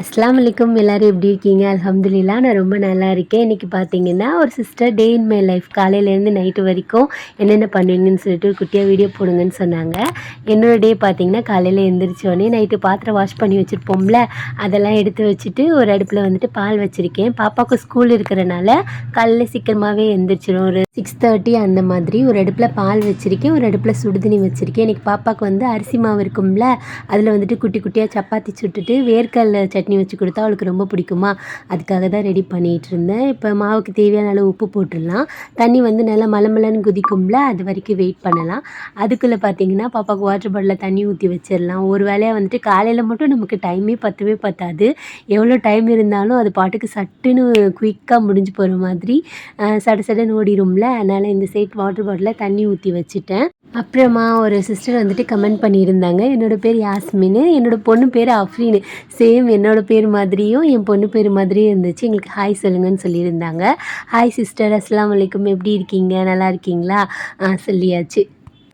அஸ்லாம் வலைக்கம் எல்லோரும் எப்படி இருக்கீங்க? அலமதுல்லா நான் ரொம்ப நல்லா இருக்கேன். இன்றைக்கி பார்த்தீங்கன்னா ஒரு sister day in my life காலையிலேருந்து நைட்டு வரைக்கும் என்னென்ன பண்ணுவீங்கன்னு சொல்லிட்டு ஒரு குட்டியாக வீடியோ போடுங்கன்னு சொன்னாங்க. என்னோட டே பார்த்தீங்கன்னா காலையில் எழுந்திரிச்சோடனே நைட்டு பாத்திரம் வாஷ் பண்ணி வச்சுருப்போம்ல அதெல்லாம் எடுத்து வச்சுட்டு ஒரு அடுப்பில் வந்துட்டு பால் வச்சுருக்கேன். பாப்பாவுக்கு ஸ்கூல் இருக்கிறனால காலையில் சீக்கிரமாகவே எழுந்திரிச்சிடும் ஒரு சிக்ஸ் தேர்ட்டி அந்த மாதிரி ஒரு அடுப்பில் பால் வச்சுருக்கேன். ஒரு அடுப்பில் சுடுதண்ணி வச்சுருக்கேன். இன்றைக்கி பாப்பாவுக்கு வந்து அரிசி மாவு இருக்கும்ல அதில் வந்துட்டு குட்டி குட்டியாக சப்பாத்தி சுட்டுட்டு வேர்க்கடலை சட்னி வச்சு கொடுத்தா அவளுக்கு ரொம்ப பிடிக்குமா? அதுக்காக தான் ரெடி பண்ணிகிட்டு இருந்தேன் இப்போ மாவுக்கு தேவையான அளவு உப்பு போட்டுடலாம். தண்ணி வந்து நல்லா மலமலன்னு குதிக்கும்ல அது வரைக்கும் வெயிட் பண்ணலாம். அதுக்குள்ளே பார்த்தீங்கன்னா பாப்பாவுக்கு வாட்டர் பாட்டிலில் தண்ணி ஊற்றி வச்சிடலாம். ஒரு வேலையாக வந்துட்டு காலையில் மட்டும் நமக்கு டைமே பத்தவே பத்தாது. எவ்வளோ டைம் இருந்தாலும் அது பாட்டுக்கு சட்டுன்னு குயிக்காக முடிஞ்சு போகிற மாதிரி சட சடன்னு ஓடிடும்ல அதனால் இந்த சைட் வாட்டர் பாட்டிலில் தண்ணி ஊற்றி வச்சுட்டேன். அப்புறமா ஒரு சிஸ்டர் வந்துட்டு கமெண்ட் பண்ணியிருந்தாங்க. என்னோடய பேர் யாஸ்மின் என்னோட பொண்ணு பேர் அஃப்ரீன். சேம் என்னோடய பேர் மாதிரியும் என் பொண்ணு பேர் மாதிரியும் இருந்துச்சு. எங்களுக்கு ஹாய் சொல்லுங்கன்னு சொல்லியிருந்தாங்க. ஹாய் சிஸ்டர் அஸ்லாம் வலைக்கம் எப்படி இருக்கீங்க? நல்லா இருக்கீங்களா? சொல்லியாச்சு.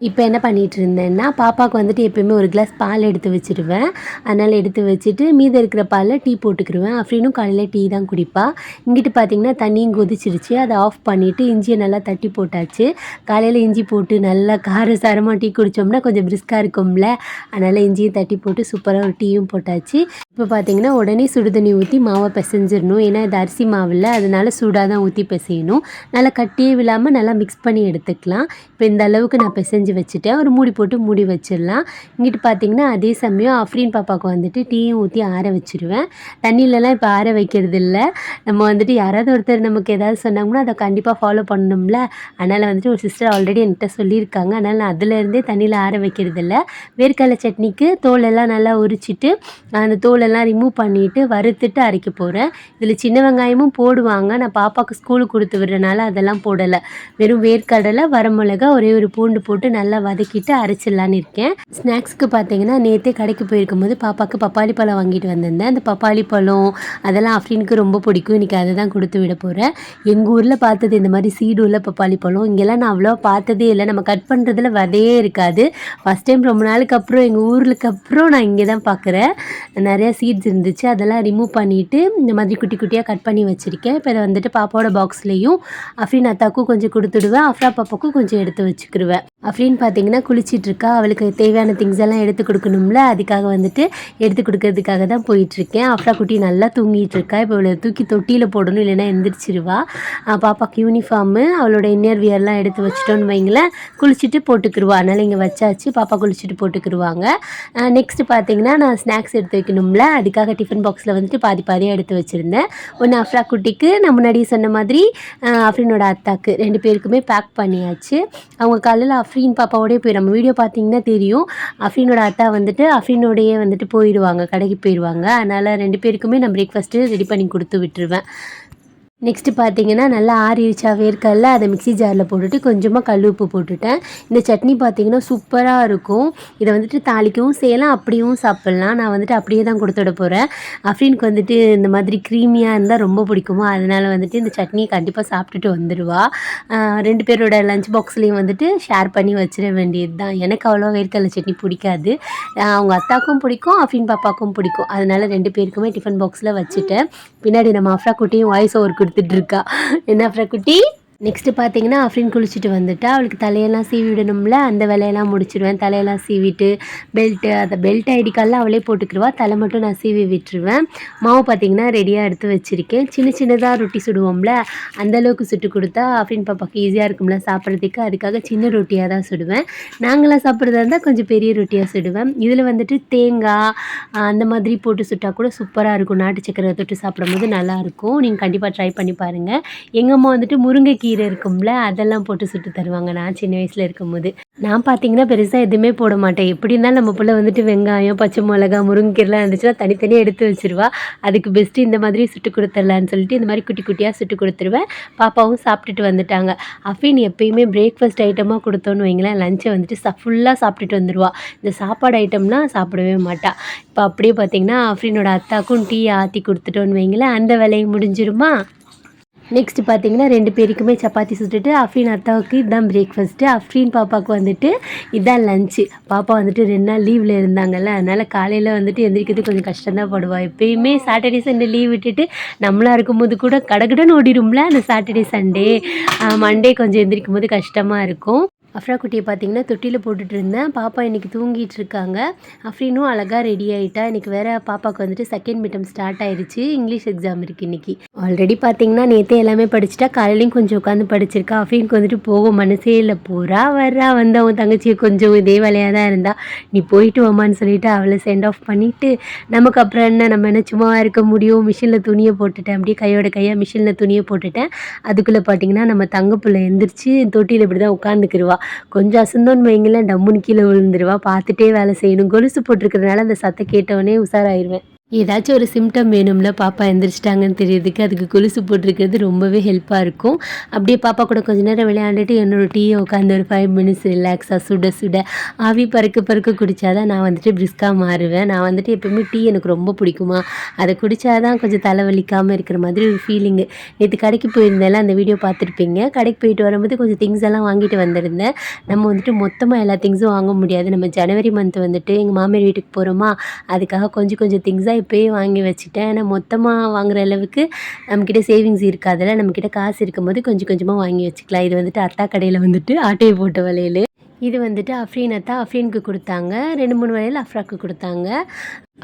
இப்போ என்ன பண்ணிகிட்டு இருந்தேன்னா பாப்பாவுக்கு வந்துட்டு எப்பயுமே ஒரு கிளாஸ் பால் எடுத்து வச்சிருவேன். அதனால் எடுத்து வச்சுட்டு மீதம் இருக்கிற பாலில் டீ போட்டுக்கிருவேன். அஃப்ரீனும் காலையில் டீ தான் குடிப்பா. இங்கிட்டு பார்த்தீங்கன்னா தண்ணியும் கொதிச்சிருச்சு. அதை ஆஃப் பண்ணிவிட்டு இஞ்சியை நல்லா தட்டி போட்டாச்சு. காலையில் இஞ்சி போட்டு நல்லா கார சாரமாக டீ குடித்தோம்னா கொஞ்சம் பிரிஸ்காக இருக்கும்ல. அதனால் இஞ்சியும் தட்டி போட்டு சூப்பராக ஒரு டீயும் போட்டாச்சு. இப்போ பார்த்தீங்கன்னா உடனே சுடுதண்ணி ஊற்றி மாவை பிசைஞ்சிடணும். ஏன்னா இது அரிசி மாவில் அதனால் சூடாக தான் ஊற்றி பிசையணும். நல்லா கட்டியே விழாமல் நல்லா மிக்ஸ் பண்ணி எடுத்துக்கலாம். இப்போ இந்த அளவுக்கு நான் பிசைஞ்சு வச்சுட்டேன் ஒரு மூடி போட்டு மூடி வச்சிடலாம். இங்கிட்டு பார்த்தீங்கன்னா அதே சமயம் அஃப்ரீன் பாப்பாவுக்கு வந்துட்டு டீயும் ஊற்றி ஆற வச்சுருவேன். தண்ணியிலலாம் இப்போ ஆற வைக்கிறது இல்லை நம்ம வந்துட்டு யாராவது ஒருத்தர் நமக்கு ஏதாவது சொன்னாங்கன்னா அதை கண்டிப்பாக ஃபாலோ பண்ணணும்ல. அதனால் வந்துட்டு ஒரு சிஸ்டர் ஆல்ரெடி என்கிட்ட சொல்லியிருக்காங்க. அதனால் நான் அதுலேருந்தே தண்ணியில் ஆற வைக்கிறது இல்லை வேர்க்கடலை சட்னிக்கு தோலெல்லாம் நல்லா உரிச்சிட்டு அந்த தோலெல்லாம் ரிமூவ் பண்ணிவிட்டு வறுத்துட்டு அரைக்க போகிறேன் இதில் சின்ன வெங்காயமும் போடுவாங்க. நான் பாப்பாவுக்கு ஸ்கூலுக்கு கொடுத்து விடுறனால அதெல்லாம் போடலை. வெறும் வேர்க்கடலை வரமிளகா ஒரே ஒரு பூண்டு போட்டு நல்லா வதக்கிட்டு அரைச்சிடலான்னு இருக்கேன். ஸ்நாக்ஸ்க்கு பார்த்தீங்கன்னா நேற்றே கடைக்கு போயிருக்கும் போது பாப்பாவுக்கு பப்பாளி பழம் வாங்கிட்டு வந்திருந்தேன். அந்த பப்பாளி பழம் அதெல்லாம் அஃப்ரீனுக்கு ரொம்ப பிடிக்கும். இன்றைக்கி அதை தான் கொடுத்து விட போகிறேன் எங்கள் ஊரில் பார்த்தது இந்த மாதிரி சீடு உள்ள பப்பாளி பழம். இங்கெல்லாம் நான் அவ்வளோ பார்த்ததே இல்லை. நம்ம கட் பண்ணுறதுல வதையே இருக்காது. ஃபஸ்ட் டைம் ரொம்ப நாளுக்கு அப்புறம் எங்கள் ஊருக்கு அப்புறம் நான் இங்கே தான் பார்க்குறேன். நிறையா சீட்ஸ் இருந்துச்சு. அதெல்லாம் ரிமூவ் பண்ணிவிட்டு இந்த மாதிரி குட்டி குட்டியாக கட் பண்ணி வச்சுருக்கேன். இப்போ இதை வந்துட்டு பாப்பாவோட பாக்ஸ்லேயும் அஃப்ரீன் அத்தாக்கும் கொஞ்சம் கொடுத்துடுவேன். அஃப்ரா பாப்பாக்கும் கொஞ்சம் எடுத்து வச்சுக்கிடுவேன் அப்படின்னு பார்த்தீங்கன்னா குளிச்சிட்ருக்கா. அவளுக்கு தேவையான திங்ஸ் எல்லாம் எடுத்து கொடுக்கணும்ல. அதுக்காக வந்துட்டு எடுத்து கொடுக்கறதுக்காக தான் போயிட்டுருக்கேன் அஃப்ரா குட்டி நல்லா தூங்கிட்டு இருக்கா இப்போ அவளை தூக்கி தொட்டியில் போடணும் இல்லைன்னா எந்திரிச்சிருவா. பாப்பாக்கு யூனிஃபார்மு அவளோட இன்னர் வியர்லாம் எடுத்து வச்சிட்டோன்னு வைங்களேன். குளிச்சுட்டு போட்டுக்கிருவா. அதனால் இங்கே வச்சாச்சு. பாப்பா குளிச்சுட்டு போட்டுக்கிருவாங்க. நெக்ஸ்ட்டு பார்த்தீங்கன்னா நான் ஸ்நாக்ஸ் எடுத்து வைக்கணும்ல. அதுக்காக டிஃபன் பாக்ஸில் வந்துட்டு பாதி பாதியாக எடுத்து வச்சுருந்தேன். ஒன்று அஃப்ரா குட்டிக்கு நான் முன்னாடியே சொன்ன மாதிரி அஹ் அஃப்ரீனோட அத்தாக்கு ரெண்டு பேருக்குமே பேக் பண்ணியாச்சு. அவங்க காலையில் அஃப்ரீன் பாப்பாவோடய போய் நம்ம வீடியோ பார்த்தீங்கன்னா தெரியும். அஃப்ரீனோட அத்தா வந்துட்டு அஃப்ரீனோடையே வந்துட்டு போயிடுவாங்க கடைக்கு போயிடுவாங்க. அதனால் ரெண்டு பேருக்குமே நான் பிரேக்ஃபாஸ்ட்டு ரெடி பண்ணி கொடுத்து விட்டுருவேன். நெக்ஸ்ட்டு பார்த்தீங்கன்னா நல்லா ஆறிடுச்சா வேர்க்கடல அதை மிக்ஸி ஜாரில் போட்டுட்டு கொஞ்சமாக கல் உப்பு போட்டுட்டேன். இந்த சட்னி பார்த்தீங்கன்னா சூப்பராக இருக்கும். இதை வந்துட்டு தாளிக்கவும் செய்யலாம் அப்படியும் சாப்பிட்லாம். நான் வந்துட்டு அப்படியே தான் கொடுத்து விட போகிறேன் அஃப்ரீனுக்கு வந்துட்டு இந்த மாதிரி க்ரீமியாக இருந்தால் ரொம்ப பிடிக்குமா? அதனால் வந்துட்டு இந்த சட்னியை கண்டிப்பாக சாப்பிட்டுட்டு வந்துடுவா. ரெண்டு பேரோட லஞ்ச் பாக்ஸ்லேயும் வந்துட்டு ஷேர் பண்ணி வச்சிட வேண்டியது தான் எனக்கு அவ்வளோ வேர்க்கடலை சட்னி பிடிக்காது. அவங்க அத்தாக்கும் பிடிக்கும் அஃப்ரீன் பாப்பாக்கும் பிடிக்கும். அதனால் ரெண்டு பேருக்குமே டிஃபன் பாக்ஸில் வச்சுட்டேன். பின்னாடி நம்ம அஃப்ரா குட்டியும் வாய்ஸ் ஒரு கொடுத்துட்டு இருக்கா. என்ன அஃப்ரா குட்டி? நெக்ஸ்ட்டு பார்த்தீங்கன்னா அஃப்ரின் குளிச்சுட்டு வந்துட்டா. அவளுக்கு தலையெல்லாம் சீவி விடணும்ல அந்த வேலையெல்லாம் முடிச்சிடுவேன் தலையெல்லாம் சீவிட்டு பெல்ட்டு அந்த பெல்ட் ஐடி கார்டெலாம் அவளே போட்டுக்கிடுவா தலை மட்டும் நான் சீவி விட்டுருவேன். மாவு பார்த்தீங்கன்னா ரெடியாக எடுத்து வச்சுருக்கேன். சின்ன சின்னதாக ரொட்டி சுடுவோம்ல. அந்த அளவுக்கு சுட்டு கொடுத்தா அஃப்ரின் பாப்பாக்கு ஈஸியாக இருக்கும்ல சாப்பிட்றதுக்கு. அதுக்காக சின்ன ரொட்டியாக தான் சுடுவேன். நாங்களாம் சாப்பிட்றதா இருந்தால் கொஞ்சம் பெரிய ரொட்டியாக சுடுவேன். இதில் வந்துட்டு தேங்காய் அந்த மாதிரி போட்டு சுட்டா கூட சூப்பராக இருக்கும். நாட்டு சக்கரை தொட்டு சாப்பிடும்போது நல்லாயிருக்கும் நீங்கள் கண்டிப்பாக ட்ரை பண்ணி பாருங்கள் எங்கள் அம்மா வந்துட்டு கீரை இருக்கும்ல அதெல்லாம் போட்டு சுட்டு தருவாங்க. நான் சின்ன வயசில் இருக்கும்போது. நான் பார்த்தீங்கன்னா பெருசாக எதுவுமே போட மாட்டேன். எப்படி இருந்தாலும் நம்ம பிள்ளை வந்துட்டு வெங்காயம் பச்சை மிளகா முருங்கைக்கீரைலாம் இருந்துச்சுன்னா தனித்தனியாக எடுத்து வச்சிருவா. அதுக்கு பெஸ்ட்டு இந்த மாதிரி சுட்டு கொடுத்துர்லான்னு சொல்லிட்டு இந்த மாதிரி குட்டி குட்டியாக சுட்டு கொடுத்துருவேன். பாப்பாவும் சாப்பிட்டுட்டு வந்துட்டாங்க. அஃபின் எப்பயுமே பிரேக்ஃபாஸ்ட் ஐட்டமாக கொடுத்தோன்னு வைங்களேன். லஞ்சை வந்துட்டு ச ஃபுல்லாக சாப்பிட்டுட்டு வந்துடுவா இந்த சாப்பாடு ஐட்டம்லாம் சாப்பிடவே மாட்டா. இப்போ அப்படியே பார்த்தீங்கன்னா அஃப்ரீனோட அத்தாக்கும் டீ ஆற்றி கொடுத்துட்டோன்னு வைங்களேன். அந்த வேலையும் முடிஞ்சிருமா? நெக்ஸ்ட் பார்த்தீங்கன்னா ரெண்டு பேருக்குமே சப்பாத்தி சுட்டுட்டு அஃப்ரீன் அத்தாவுக்கு இதுதான் பிரேக்ஃபாஸ்ட்டு அஃப்ரீன் பாப்பாவுக்கு வந்துட்டு இதான் லஞ்சு பாப்பா வந்துட்டு ரெண்டு நாள் லீவில் இருந்தாங்கல்ல அதனால் காலையில் வந்துட்டு எந்திரிக்கிறது கொஞ்சம் கஷ்டம்தான் படுவா. எப்பயுமே சாட்டர்டே சண்டே லீவ் விட்டுட்டு நம்மளா இருக்கும்போது கூட கடகடன்னு ஓடிடும்ல அந்த சாட்டர்டே சண்டே மண்டே கொஞ்சம் எந்திரிக்கும் போது கஷ்டமாக இருக்கும். அஃப்ரா குட்டியை பார்த்தீங்கன்னா தொட்டியில் போட்டுட்டு இருந்தேன். பாப்பா இன்றைக்கி தூங்கிட்டு இருக்காங்க அஃப்ரீனும் அழகாக ரெடி ஆகிட்டா இன்றைக்கி வேறு பாப்பாவுக்கு வந்துட்டு செகண்ட் மிட்டம் ஸ்டார்ட் ஆயிடுச்சு இங்கிலீஷ் எக்ஸாம் இருக்குது இன்றைக்கி ஆல்ரெடி பார்த்தீங்கன்னா நேற்றே எல்லாமே படிச்சுட்டா காலையிலையும் கொஞ்சம் உட்காந்து படிச்சிருக்கா. அஃப்ரீனுக்கு வந்துட்டு போக மனசே இல்லை. போகிறா வர்றா வந்து அவன் தங்கச்சியை கொஞ்சம் இதே வேலையாக தான் இருந்தா. நீ போயிட்டு வாமான்னு சொல்லிட்டு அவளை சென்ட் ஆஃப் பண்ணிவிட்டு நமக்கு அப்புறம் என்ன? நம்ம என்ன சும்மா இருக்க முடியும்? மிஷினில் துணியை போட்டுட்டேன். அப்படியே கையோட கையாக மிஷினில் துணியை போட்டுட்டேன். அதுக்குள்ளே பார்த்தீங்கன்னா நம்ம தங்க பிள்ளை எந்திரிச்சு தொட்டியில் இப்படி தான் உட்காந்துக்கிருவா கொஞ்சம் அசந்தோன்னு வைங்களேன் டம்முன்னு கீழே விழுந்துருவா. பார்த்துட்டே வேலை செய்யணும். கொலுசு போட்டிருக்கிறதுனால அந்த சத்தம் கேட்டவொடனே உஷாராயிருவேன். ஏதாச்சும் ஒரு சிம்டம் வேணும்ல பாப்பா எந்திரிச்சிட்டாங்கன்னு தெரியறதுக்கு அதுக்கு கொலுசு போட்டிருக்கிறது ரொம்பவே ஹெல்ப்பாக இருக்கும். அப்படியே பாப்பா கூட கொஞ்ச நேரம் விளையாண்டுட்டு என்னோட டீயை உட்காந்து ஒரு ஃபைவ் மினிட்ஸ் ரிலாக்ஸாக சுட சுட ஆவி பறக்க பறக்க குடித்தாதான் நான் வந்துட்டு பிரிஸ்காக மாறுவேன். நான் வந்துட்டு எப்போவுமே டீ எனக்கு ரொம்ப பிடிக்குமா? அதை குடித்தாதான் கொஞ்சம் தலைவலிக்காமல் இருக்கிற மாதிரி ஒரு ஃபீலிங்கு நேற்று கடைக்கு போயிருந்தேன்ல அந்த வீடியோ பார்த்துருப்பீங்க. கடைக்கு போயிட்டு வரும்போது கொஞ்சம் திங்ஸ் எல்லாம் வாங்கிட்டு வந்திருந்தேன். நம்ம வந்துட்டு மொத்தமாக எல்லா திங்ஸும் வாங்க முடியாது. நம்ம ஜனவரி மந்த் வந்துட்டு எங்கள் மாமியார் வீட்டுக்கு போகிறோமா அதுக்காக கொஞ்சம் கொஞ்சம் திங்ஸாக இப்போயே வாங்கி வச்சுட்டேன். ஏன்னா மொத்தமாக வாங்குற அளவுக்கு நம்மக்கிட்ட சேவிங்ஸ் இருக்காதுல்ல. நம்மக்கிட்ட காசு இருக்கும்போது கொஞ்சம் கொஞ்சமாக வாங்கி வச்சுக்கலாம். இது வந்துட்டு அத்தா கடையில் வந்துட்டு ஆட்டையை போட்ட வளையல். இது வந்துட்டு அஃப்ரீன் அத்தா அஃப்ரீனுக்கு கொடுத்தாங்க. ரெண்டு மூணு வலையில் அஃப்ராக்கு கொடுத்தாங்க.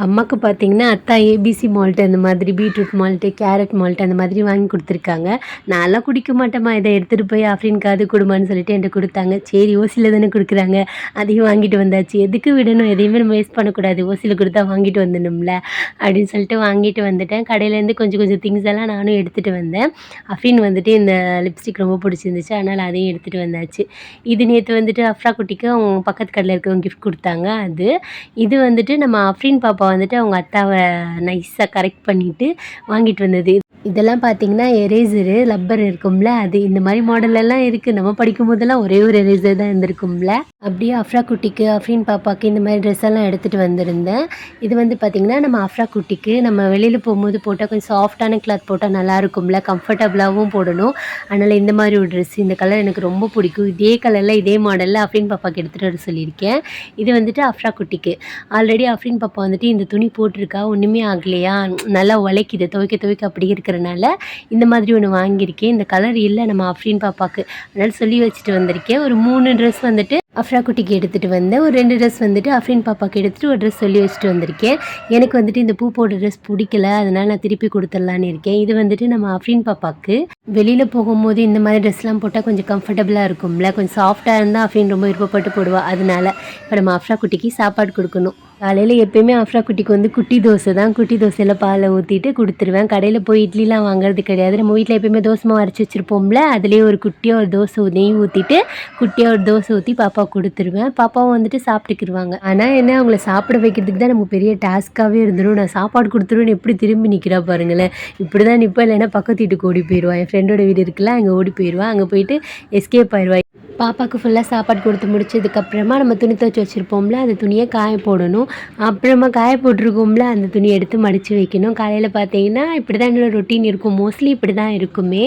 அம்மாவுக்கு பார்த்தீங்கன்னா அத்தா ஏபிசி மால்ட்டு அந்த மாதிரி பீட்ரூட் மால்ட்டு கேரட் மால்ட்டு அந்த மாதிரி வாங்கி கொடுத்துருக்காங்க. நான்லாம் குடிக்க மாட்டேம்மா. இதை எடுத்துகிட்டு போய் அஃப்ரீனுக்கு காது கொடுமான்னு சொல்லிட்டு என்கிட்ட கொடுத்தாங்க. சரி ஓசியில் தானே கொடுக்குறாங்க. அதையும் வாங்கிட்டு வந்தாச்சு. எதுக்கு விடணும்? எதையுமே நம்ம வேஸ்ட் பண்ணக்கூடாது. ஓசியில் கொடுத்தா வாங்கிட்டு வந்துடணும்ல அப்படின்னு சொல்லிட்டு வாங்கிட்டு வந்துட்டேன். கடையிலேருந்து கொஞ்சம் கொஞ்சம் திங்ஸ் எல்லாம் நானும் எடுத்துகிட்டு வந்தேன். அஃப்ரின் வந்துட்டு இந்த லிப்ஸ்டிக் ரொம்ப பிடிச்சிருந்துச்சு. அதனால் அதையும் எடுத்துகிட்டு வந்தாச்சு. இது நேற்று வந்துட்டு அஃப்ரா குட்டிக்கு அவங்க பக்கத்து கடையில் இருக்கவங்க கிஃப்ட் கொடுத்தாங்க. அது இது வந்துட்டு நம்ம அஃப்ரின் பாப்பா வந்துட்டு அவங்க அத்தாவை நைஸாக கரெக்ட் பண்ணிவிட்டு வாங்கிட்டு வந்தது. இதெல்லாம் பார்த்தீங்கன்னா எரேசரு லப்பர் இருக்கும்ல அது இந்த மாதிரி மாடலெல்லாம் இருக்குது நம்ம படிக்கும் போதெல்லாம் ஒரே ஒரு எரேசர் தான் இருந்திருக்கும்ல. அப்படியே அஃப்ரா குட்டிக்கு அஃப்ரீன் பாப்பாவுக்கு இந்த மாதிரி ட்ரெஸ் எல்லாம் எடுத்துகிட்டு வந்திருந்தேன். இது வந்து பார்த்திங்கன்னா நம்ம அஃப்ரா குட்டிக்கு நம்ம வெளியில் போகும்போது போட்டால் கொஞ்சம் சாஃப்டான கிளாத் போட்டால் நல்லா இருக்கும்ல. கம்ஃபர்டபுளாகவும் போடணும். அதனால் இந்த மாதிரி ஒரு ட்ரெஸ் இந்த கலர் எனக்கு ரொம்ப பிடிக்கும். இதே கலரில் இதே மாடலில் அஃப்ரீன் பாப்பாக்கு எடுத்துகிட்டு வர சொல்லியிருக்கேன். இது வந்துட்டு அஃப்ரா குட்டிக்கு ஆல்ரெடி அஃப்ரீன் பாப்பா வந்துட்டு இந்த துணி போட்டிருக்கா ஒன்றுமே ஆகலையா? நல்லா உழைக்குது. துவைக்க துவைக்க அப்படி இருக்கிறனால இந்த மாதிரி ஒன்று வாங்கியிருக்கேன். இந்த கலர் இல்லை நம்ம அஃப்ரின் பாப்பாக்கு. அதனால் சொல்லி வச்சுட்டு வந்திருக்கேன். ஒரு மூணு ட்ரெஸ் வந்துட்டு அஃப்ரா குட்டிக்கு எடுத்துகிட்டு வந்தேன். ஒரு ரெண்டு ட்ரெஸ் வந்துட்டு அஃப்ரின் பாப்பாக்கு எடுத்துகிட்டு ஒரு ட்ரெஸ் சொல்லி வச்சுட்டு வந்திருக்கேன். எனக்கு வந்துட்டு இந்த பூ போட்ட ட்ரெஸ் பிடிக்கல. அதனால் நான் திருப்பி கொடுத்துடலான்னு இருக்கேன். இது வந்துட்டு நம்ம அஃப்ரின் பாப்பாவுக்கு வெளியில் போகும்போது இந்த மாதிரி ட்ரெஸ்லாம் போட்டால் கொஞ்சம் கம்ஃபர்டபுளாக இருக்கும்ல. கொஞ்சம் சாஃப்டாக இருந்தால் அஃப்ரின் ரொம்ப விருப்பப்பட்டு போடுவா. அதனால் இப்போ நம்ம அஃப்ரா குட்டிக்கு சாப்பாடு கொடுக்கணும். காலையில் எப்பயுமே அஃப்ரா குட்டிக்கு வந்து குட்டி தோசை தான். குட்டி தோசையில் பாலை ஊற்றிட்டு கொடுத்துருவேன். கடையில் போய் இட்லிலாம் வாங்குறது கிடையாது. நம்ம வீட்டில் எப்பயுமே தோசை மாவு அரைச்சி வச்சுருப்போம்ல. அதுலேயே ஒரு குட்டியாக ஒரு தோசை நெய் ஊற்றிட்டு குட்டியாக ஒரு தோசை ஊற்றி பாப்பா கொடுத்துருவேன். பாப்பாவும் வந்துட்டு சாப்பிட்டுக்கிருவாங்க. ஆனால் என்ன அவங்கள சாப்பிட வைக்கிறதுக்கு தான் நமக்கு பெரிய டாஸ்க்காகவே இருந்துடும் நான் சாப்பாடு கொடுத்துருவேன்னு எப்படி திரும்பி நிற்கிறா பாருங்களேன். இப்படி தான் நிற்பா இல்லைன்னா பக்கத்து வீட்டுக்கு ஓடி போயிடுவா என் ஃப்ரெண்டோட வீடு இருக்குல்ல அங்கே ஓடி போயிடுவா அங்கே போயிட்டு எஸ்கேப் ஆயிடுவா பாப்பாவுக்கு ஃபுல்லாக சாப்பாடு கொடுத்து முடிச்சதுக்கப்புறமா நம்ம துணி துவச்சி வச்சுருப்போம்ல அந்த துணியை காய போடணும். அப்புறமா காய போட்டிருக்கோம்ல அந்த துணியை எடுத்து மடித்து வைக்கணும். காலையில் பார்த்தீங்கன்னா இப்படி தான் என்னோட ரொட்டீன் இருக்கும். மோஸ்ட்லி இப்படி தான் இருக்குமே.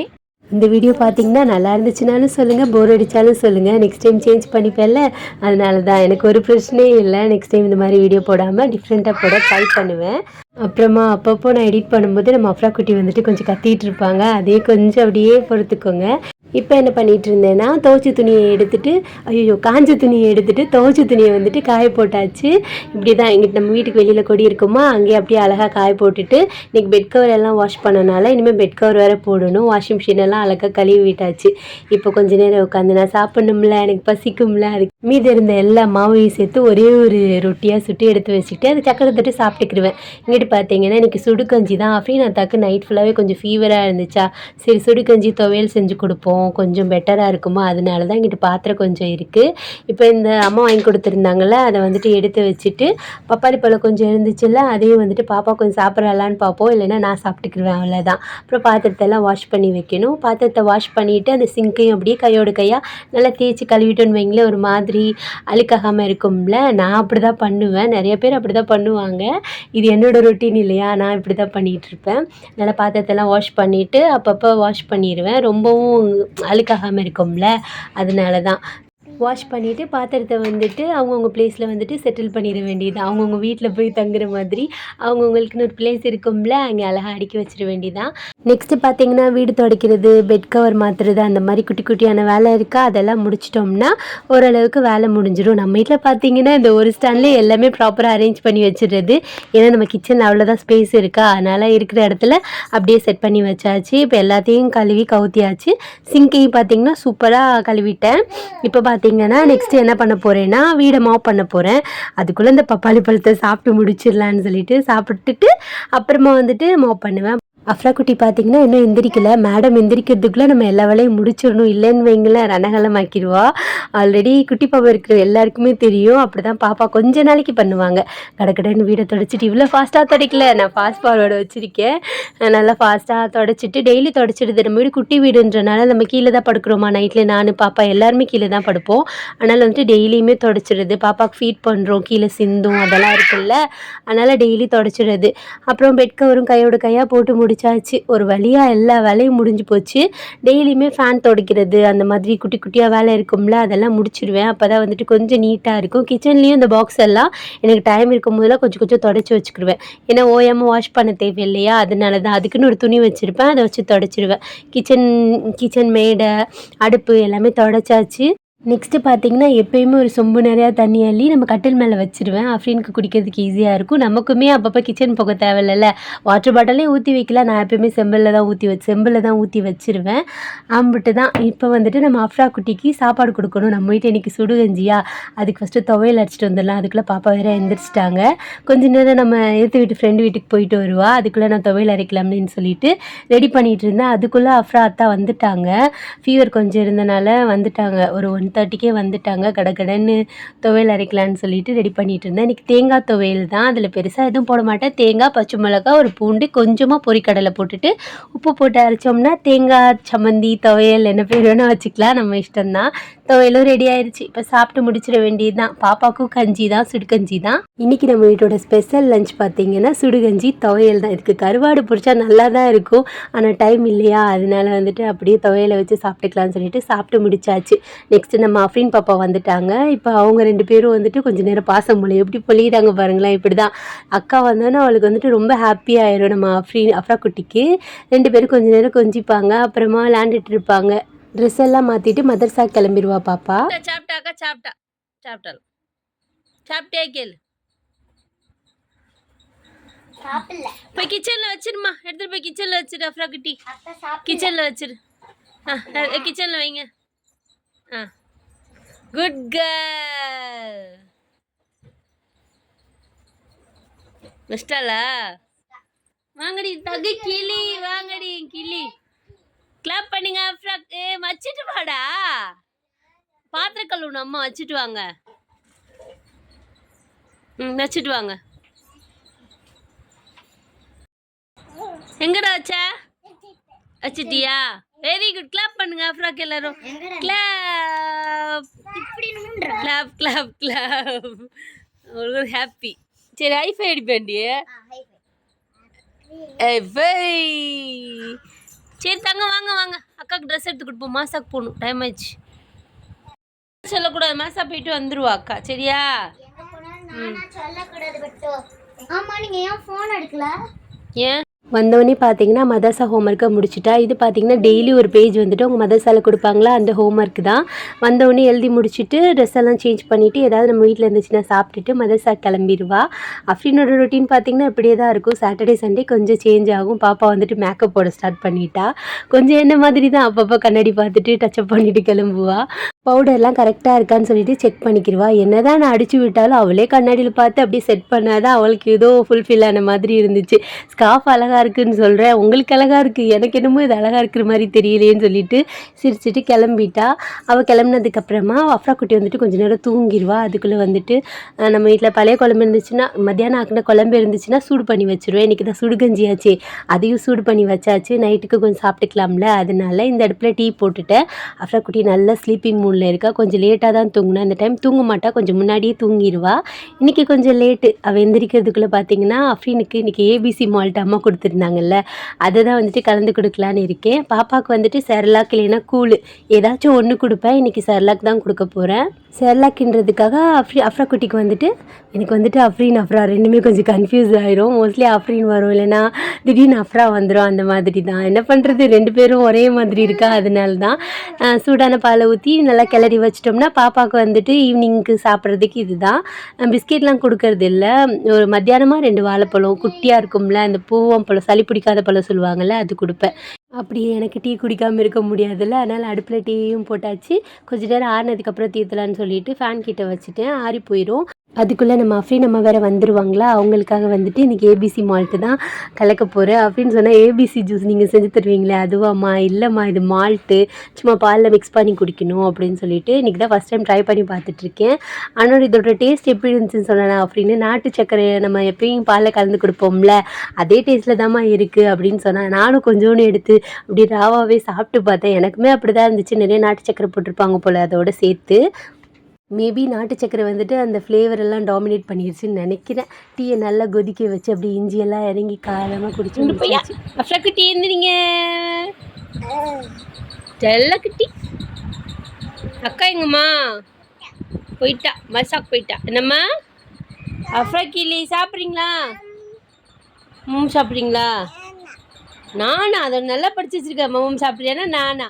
இந்த வீடியோ பார்த்தீங்கன்னா நல்லா இருந்துச்சுனாலும் சொல்லுங்கள் போர் அடித்தாலும் சொல்லுங்கள் நெக்ஸ்ட் டைம் சேஞ்ச் பண்ணிப்பேன்ல. அதனால தான் எனக்கு ஒரு பிரச்சனையும் இல்லை. நெக்ஸ்ட் டைம் இந்த மாதிரி வீடியோ போடாமல் டிஃப்ரெண்ட்டாக போட ட்ரை பண்ணுவேன். அப்புறமா அப்பப்போ நான் எடிட் பண்ணும்போது நம்ம அஃப்ரா குட்டி வந்துட்டு கொஞ்சம் கத்திட்டு இருப்பாங்க அதே கொஞ்சம் அப்படியே பொறுத்துக்கோங்க. இப்போ என்ன பண்ணிட்டு இருந்தேன்னா துவச்ச துணியை எடுத்துட்டு ஐயோ காஞ்ச துணியை எடுத்துட்டு துவச்ச துணியை வந்துட்டு காய போட்டாச்சு. இப்படி தான் எங்கிட்ட நம்ம வீட்டுக்கு வெளியில் கொடி இருக்குமா அங்கேயே அப்படியே அழகாக காய போட்டுட்டு இன்னைக்கு பெட் கவர் எல்லாம் வாஷ் பண்ணனால இனிமேல் பெட் கவர் வேறு போடணும். வாஷிங் மிஷின் எல்லாம் அழகாக கழுவி விட்டாச்சு. இப்போ கொஞ்ச நேரம் உட்காந்து நான் சாப்பிடணும்ல எனக்கு பசிக்கும்ல அதுக்கு மீதி இருந்த எல்லா மாவையும் சேர்த்து ஒரே ஒரு ரொட்டியாக சுட்டு எடுத்து வச்சுக்கிட்டு அது சக்கரை தட்டு சாப்பிட்டுக்கிருவேன். இங்கிட்டு பார்த்தீங்கன்னா இன்னைக்கு சுடுக்கஞ்சி தான். அஃப்ரீனாத்தாக்கு நைட் ஃபுல்லாகவே கொஞ்சம் ஃபீவராக இருந்துச்சா. சரி சுடுக்கஞ்சி துவையல் செஞ்சு கொடுப்போம். கொஞ்சம் பெட்டராக இருக்குமா? அதனால தான் இங்கிட்டு பாத்திரம் கொஞ்சம் இருக்குது இப்போ இந்த அம்மா வாங்கி கொடுத்துருந்தாங்கள அதை வந்துட்டு எடுத்து வச்சுட்டு பப்பாளி பழம் கொஞ்சம் இருந்துச்சுல்ல அதையும் வந்துட்டு பாப்பா கொஞ்சம் சாப்பிட்றலான்னு பார்ப்போம் இல்லைன்னா நான் சாப்பிட்டுக்கிடுவேன் அவ்வளோதான் அப்புறம் பாத்திரத்தெல்லாம் வாஷ் பண்ணி வைக்கணும். பாத்திரத்தை வாஷ் பண்ணிவிட்டு அந்த சிங்கையும் அப்படியே கையோடு கையாக நல்லா தேய்ச்சி கழுவிட்டோன்னு வைங்களேன் ஒரு மாதிரி மாதிரி அழுக்காகாமல் இருக்கும்ல நான் அப்படி தான் பண்ணுவேன். நிறைய பேர் அப்படி தான் பண்ணுவாங்க. இது என்னோடய ரொட்டீன் இல்லையா? நான் இப்படி தான் பண்ணிகிட்ருப்பேன் நல்லா பாத்திரத்தெல்லாம் வாஷ் பண்ணிவிட்டு அப்பப்போ வாஷ் பண்ணிடுவேன் ரொம்பவும் அழுக்காகாமல் இருக்கும்ல. அதனால தான் வாஷ் பண்ணிவிட்டு பாத்திரத்தை வந்துட்டு அவங்கவுங்க ப்ளேஸில் வந்துட்டு செட்டில் பண்ணிட வேண்டியது. அவங்கவுங்க வீட்டில் போய் தங்குற மாதிரி அவங்கவுங்களுக்குன்னு ஒரு ப்ளேஸ் இருக்கும்ல அங்கே அழகாக அடுக்கி வச்சிட வேண்டியதான் நெக்ஸ்ட்டு பார்த்தீங்கன்னா வீடு துடைக்கிறது பெட் கவர் மாற்றுறது அந்த மாதிரி குட்டி குட்டியான வேலை இருக்கா? அதெல்லாம் முடிச்சிட்டோம்னா ஓரளவுக்கு வேலை முடிஞ்சிடும் நம்ம வீட்டில் பார்த்தீங்கன்னா இந்த ஒரு ஸ்டாண்ட்லேயே எல்லாமே ப்ராப்பராக அரேஞ்ச் பண்ணி வச்சிடுறது. ஏன்னா நம்ம கிச்சனில் அவ்வளோதான் ஸ்பேஸ் இருக்கா? அதனால் இருக்கிற இடத்துல அப்படியே செட் பண்ணி வச்சாச்சு. இப்போ எல்லாத்தையும் கழுவி கவுத்தியாச்சு. சிங்கையும் பார்த்தீங்கன்னா சூப்பராக கழுவிட்டேன். இப்போ பார்த்து பார்த்தீங்கன்னா நெக்ஸ்ட் என்ன பண்ண போகிறேன்னா வீடை மாப் பண்ண போகிறேன் அதுக்குள்ளே இந்த பப்பாளி பழத்தை சாப்பிட்டு முடிச்சிடலான்னு சொல்லிட்டு சாப்பிட்டுட்டு அப்புறமா வந்துட்டு மாப் பண்ணுவேன். அஃப்ரா குட்டி பார்த்தீங்கன்னா இன்னும் எந்திரிக்கல. மேடம் எந்திரிக்கிறதுக்குள்ளே நம்ம எல்லா வேலையும் முடிச்சிடணும். இல்லைன்னு வைங்களேன் ரணகலமாக்கிடுவா. ஆல்ரெடி குட்டி பாப்பா இருக்கிற எல்லாருக்குமே தெரியும். அப்படி தான் பாப்பா கொஞ்ச நாளைக்கு பண்ணுவாங்க. கடக்கடன்னு வீடை தொடச்சிட்டு இவ்வளோ ஃபாஸ்ட்டாக துடைக்கல. நான் ஃபாஸ்ட் ஃபார்வர்டு வச்சுருக்கேன். நல்லா ஃபாஸ்ட்டாக தொடச்சிட்டு டெய்லி தொடச்சிடுது நம்ம வீடு குட்டி வீடுன்றனால நம்ம கீழே தான் படுக்கிறோமா? நைட்டில் நான் பாப்பா எல்லாருமே கீழே தான் படுப்போம். அதனால் வந்துட்டு டெய்லியுமே தொடச்சிடுது பாப்பாவுக்கு ஃபீட் பண்ணுறோம் கீழே சிந்தும் அதெல்லாம் இருக்குல்ல. அதனால் டெய்லி தொடச்சிடுறது. அப்புறம் பெட் கவரும் கையோட கையாக போட்டு முடி முடிச்சாச்சு ஒரு வழியாக எல்லா வேலையும் முடிஞ்சு போச்சு. டெய்லியுமே ஃபேன் துடைக்கிறது அந்த மாதிரி குட்டி குட்டியாக வேலை இருக்கும்ல அதெல்லாம் முடிச்சிடுவேன் அப்போ தான் வந்துட்டு கொஞ்சம் நீட்டாக இருக்கும். கிச்சன்லேயும் இந்த பாக்ஸ் எல்லாம் எனக்கு டைம் இருக்கும் போதெல்லாம் கொஞ்சம் கொஞ்சம் தொடச்சி வச்சுக்கிடுவேன் ஏன்னா ஓயாமல் வாஷ் பண்ண தேவையில்லையா? அதனால தான் அதுக்குன்னு ஒரு துணி வச்சுருப்பேன். அதை வச்சு தொடச்சிடுவேன் கிச்சன் கிச்சன் மேடை அடுப்பு எல்லாமே தொடச்சாச்சு. நெக்ஸ்ட்டு பார்த்தீங்கன்னா எப்பயுமே ஒரு சொம்பு நிறையா தண்ணி அள்ளி நம்ம கட்டில் மேலே வச்சுருவேன். அஃப்ரீனுக்கு குடிக்கிறதுக்கு ஈஸியாக இருக்கும். நமக்குமே அப்பப்போ கிச்சன் போக தேவையில்ல வாட்டர் பாட்டிலையும் ஊற்றி வைக்கல நான் எப்பயுமே செம்பில் தான் ஊற்றி வச்சு செம்பில் தான் ஊற்றி வச்சிருவேன். ஆம்பிட்டு தான் இப்போ வந்துட்டு நம்ம அஃப்ரா குட்டிக்கு சாப்பாடு கொடுக்கணும். நம்ம வீட்டு இன்றைக்கி சுடுகஞ்சியா அதுக்கு ஃபஸ்ட்டு துவையல் அடிச்சிட்டு வந்துடலாம். அதுக்குள்ளே பாப்பா வேறு எழுந்திரிச்சிட்டாங்க கொஞ்ச நேரம் நம்ம எடுத்து வீட்டு ஃப்ரெண்டு வீட்டுக்கு போயிட்டு வருவா. அதுக்குள்ளே நான் துவையல் அரைக்கலாம்னு சொல்லிட்டு ரெடி பண்ணிகிட்டு இருந்தேன். அதுக்குள்ளே அஃப்ரா அத்தா வந்துட்டாங்க. ஃபீவர் கொஞ்சம் இருந்தனால வந்துட்டாங்க. ஒரு ஒன் தேர்ட்டிக்கே வந்துட்டாங்க. கடகடன்னு துவையல் அரைக்கலான்னு சொல்லிட்டு ரெடி பண்ணிட்டு இருந்தேன். இன்றைக்கி தேங்காய் துவையல் தான். அதில் பெருசாக எதுவும் போட மாட்டேன். தேங்காய் பச்சை மிளகா ஒரு பூண்டு கொஞ்சமாக பொறிக்கடலை போட்டுட்டு உப்பு போட்டு அரைச்சோம்னா தேங்காய் சம்மந்தி துவையல் என்ன பேர் வேணால் வச்சுக்கலாம். நம்ம இஷ்டம்தான். துவையலும் ரெடி ஆயிடுச்சு இப்போ சாப்பிட்டு முடிச்சிட வேண்டியது தான் பாப்பாவுக்கும் கஞ்சி தான் சுடுகஞ்சி தான். இன்றைக்கி நம்ம வீட்டோட ஸ்பெஷல் லஞ்ச் பார்த்தீங்கன்னா சுடுகஞ்சி துவையல் தான். இதுக்கு கருவாடு பிடிச்சா நல்லா தான் இருக்கும். ஆனால் டைம் இல்லையா. அதனால வந்துட்டு அப்படியே துவையலை வச்சு சாப்பிட்டுக்கலாம்னு சொல்லிட்டு சாப்பிட்டு முடிச்சாச்சு. நெக்ஸ்ட்டு நம்ம அஃப்ரீன் பாப்பா வந்துட்டாங்க. இப்போ அவங்க ரெண்டு பேரும் வந்துட்டு கொஞ்சம் நேரம் பாசம் மொழி எப்படி பொழியிறாங்க பாருங்களேன் இப்படி தான் அக்கா வந்தோன்னே அவளுக்கு வந்துட்டு ரொம்ப ஹாப்பி ஆயிரும் நம்ம அஃப்ரீன் அஃப்ரா குட்டிக்கு. ரெண்டு பேரும் கொஞ்ச நேரம் கொஞ்சிப்பாங்க அப்புறமா விளையாண்டுட்டு இருப்பாங்க. ட்ரெஸ் எல்லாம் மாற்றிட்டு மதர்சா கிளம்பிடுவா பாப்பா. சாப்பிட்டாக்கா சாப்பிட்டா. சாப்பிட்டாலும். சாப்பிட்டே கேளு. போய் கிச்சனில் வச்சிருமா எடுத்துட்டு போய் கிச்சனில் வச்சிரு அஃப்ரா குட்டி. கிச்சனில் வச்சிரு. ஆ கிச்சனில் வைங்க. ஆ. குட் கேர்ள் மிஸ்டாலா வாங்கடி தகு கிளி வாங்கடி கிளி. கிளாப் பண்ணுங்க ஏ வச்சிட்டு வாடா. பாத்திரக்கல் கழுவுணும் அம்மா வச்சுட்டு வாங்க. ம் வச்சுட்டு வாங்க. எங்கடா வச்ச? வச்சிட்டியா? வெரி குட் கிளாப் பண்ணுங்க அஃப்ராக் எல்லாரும். கிளாப் கிளாப் கிளாப் கிளாப் ஒரு ஹாப்பி சரி ஐஃபை அடிப்பேன்டி சரி தங்க வாங்க வாங்க. அக்காவுக்கு ட்ரெஸ் எடுத்து கொடுப்போம். மாசாக்கு போகணும். டைம் ஆயிடுச்சு. சொல்லக்கூடாது. மாசா போயிட்டு வந்துருவா அக்கா. சரியா? சொல்லக்கூடாது ஆமா நீங்க ஏன் போன் எடுக்கல ஏன்? வந்தோடனே பார்த்தீங்கன்னா மதரசா ஹோம்ஒர்க்கை முடிச்சிட்டா. இது பார்த்தீங்கன்னா டெய்லி ஒரு பேஜ் வந்துட்டு உங்கள் மதரசாவில் கொடுப்பாங்களா? அந்த ஹோம்ஒர்க் தான். வந்தோடனே எழுதி முடிச்சுட்டு ட்ரெஸ் எல்லாம் சேஞ்ச் பண்ணிவிட்டு ஏதாவது நம்ம வீட்டில் இருந்துச்சுன்னா சாப்பிட்டுட்டு மதர்சா கிளம்பிடுவா. அஃப்ரீனோட ரொட்டீன் பார்த்தீங்கன்னா இப்படியே தான் இருக்கும். சாட்டர்டே சண்டே கொஞ்சம் சேஞ்ச் ஆகும். பாப்பா வந்துட்டு மேக்கப் போட ஸ்டார்ட் பண்ணிட்டா. கொஞ்சம் என்ன மாதிரி தான் அப்பப்போ கண்ணாடி பார்த்துட்டு டச்சப் பண்ணிவிட்டு கிளம்புவா. பவுடர்லாம் கரெக்டாக இருக்கான்னு சொல்லிட்டு செக் பண்ணிக்கிடுவா என்ன தான் நான் அடிச்சு விட்டாலும் அவளே கண்ணாடியில் பார்த்து அப்படியே செட் பண்ணாதான் அவளுக்கு ஏதோ ஃபுல்ஃபில் ஆன மாதிரி இருந்துச்சு. ஸ்காஃப் அழகாக அழகாக இருக்குன்னு சொல்கிறேன் உங்களுக்கு அழகாக இருக்குது எனக்கு என்னமோ இது அழகாக இருக்கிற மாதிரி தெரியலேன்னு சொல்லிட்டு சிரிச்சிட்டு கிளம்பிட்டா. அவள் கிளம்புனதுக்கப்புறமா அஃப்ரா குட்டி வந்துட்டு கொஞ்சம் நேரம் தூங்கிடுவா அதுக்குள்ளே வந்துட்டு நம்ம வீட்டில் பழைய குழம்பு இருந்துச்சுன்னா மத்தியானம் ஆக்கின குழம்பு இருந்துச்சுன்னா சூடு பண்ணி வச்சுருவேன். இன்றைக்கி தான் சுடுகஞ்சியாச்சு அதையும் சூடு பண்ணி வச்சாச்சு. நைட்டுக்கு கொஞ்சம் சாப்பிட்டுக்கலாம்ல. அதனால இந்த அடுப்பில் டீ போட்டுட்டேன். அஃப்ரா குட்டி நல்லா ஸ்லீப்பிங் மூடில் இருக்கா. கொஞ்சம் லேட்டாக தான் தூங்கினா. அந்த டைம் தூங்க மாட்டா. கொஞ்சம் முன்னாடியே தூங்கிடுவா இன்றைக்கி கொஞ்சம் லேட்டு அவள் எந்திரிக்கிறதுக்குள்ளே பார்த்தீங்கன்னா அஃப்ரீனுக்கு இன்றைக்கி ஏபிசி மால்ட்டு அம்மா கொடுத்துருந்தாங்கல்ல அதை தான் வந்துட்டு கலந்து கொடுக்கலான்னு இருக்கேன். பாப்பாவுக்கு வந்துட்டு செர்லாக் இல்லைன்னா கூழ். ஏதாச்சும் ஒன்று கொடுப்பேன். இன்றைக்கி செர்லாக் தான் கொடுக்க போகிறேன் செர்லாக்ன்றதுக்காக அஃப்ரி அஃப்ரா குட்டிக்கு வந்துட்டு எனக்கு வந்துட்டு அஃப்ரீன் அஃப்ரா ரெண்டுமே கொஞ்சம் கன்ஃபியூஸ் ஆகிரும் மோஸ்ட்லி அஃப்ரீன் வரும். இல்லைன்னா திடீர்னு அஃப்ரா வந்துடும் அந்த மாதிரி தான். என்ன பண்ணுறது ரெண்டு பேரும் ஒரே மாதிரி இருக்கா? அதனால தான் சூடான பாலை ஊற்றி நல்லா கிளறி வச்சிட்டோம்னா பாப்பாவுக்கு வந்துட்டு ஈவினிங்க்கு சாப்பிட்றதுக்கு இதுதான். பிஸ்கெட்லாம் கொடுக்கறது இல்லை ஒரு மத்தியானமாக ரெண்டு வாழைப்பழம் குட்டியாக இருக்கும்ல அந்த பூவம் பழம் சளி பிடிக்காத பழம் சொல்லுவாங்கள்ல அது கொடுப்பேன். அப்படி எனக்கு டீ குடிக்காமல் இருக்க முடியாதுல்ல அதனால் அடுப்பில் டீயும் போட்டாச்சு. கொஞ்ச நேரம் ஆறுனதுக்கப்புறம் தீர்த்தலான்னு சொல்லிட்டு ஃபேன் கிட்ட வச்சுட்டேன். ஆறி போயிடும் அதுக்குள்ளே நம்ம அஃப்ரீன் நம்ம வேறு வந்துடுவாங்களா அவங்களுக்காக வந்துட்டு இன்றைக்கி ஏபிசி மால்ட்டு தான் கலக்க போகிறேன் அப்படின்னு சொன்னால் ஏபிசி ஜூஸ் நீங்கள் செஞ்சு தருவீங்களே அதுவாம்மா? இல்லைம்மா இது மால்ட்டு சும்மா பாலில் மிக்ஸ் பண்ணி குடிக்கணும் அப்படின்னு சொல்லிட்டு இன்றைக்கி தான் ஃபஸ்ட் டைம் ட்ரை பண்ணி பார்த்துட்ருக்கேன். ஆனால் இதோட டேஸ்ட் எப்படி இருந்துச்சுன்னு சொன்னேன் அப்படின்னு நாட்டு சர்க்கரை நம்ம எப்பயும் பாலில் கலந்து கொடுப்போம்ல அதே டேஸ்ட்டில் தாம்மா இருக்குது அப்படின்னு சொன்னால் நானும் கொஞ்சோண்டு எடுத்து அப்படி ராவாவே சாப்பிட்டு பார்த்தேன். எனக்குமே அப்படி தான் இருந்துச்சு. நிறைய நாட்டு சக்கரை போட்டிருப்பாங்க போல் அதோட சேர்த்து. மேபி நாட்டு சக்கரை வந்துட்டு அந்த ஃப்ளேவர் எல்லாம் டாமினேட் பண்ணிடுச்சுன்னு நினைக்கிறேன். டீயை நல்லா கொதிக்க வச்சு அப்படி இஞ்சியெல்லாம் இறங்கி காரமாக குடிச்சு இங்க போய்யா முடிச்சாச்சு. அஃப்ரா குட்டி எந்திரிங்க. செல்ல குட்டி அக்கா எங்கம்மா? போயிட்டா. மசாக் போயிட்டா. என்னம்மா? அஃப்ரா கிளி சாப்பிட்றீங்களா? ம் சாப்பிட்றீங்களா? நானா? அதை நல்லா படிச்சு வச்சிருக்கேன். மம்மம் சாப்பிட்றியானா நானா?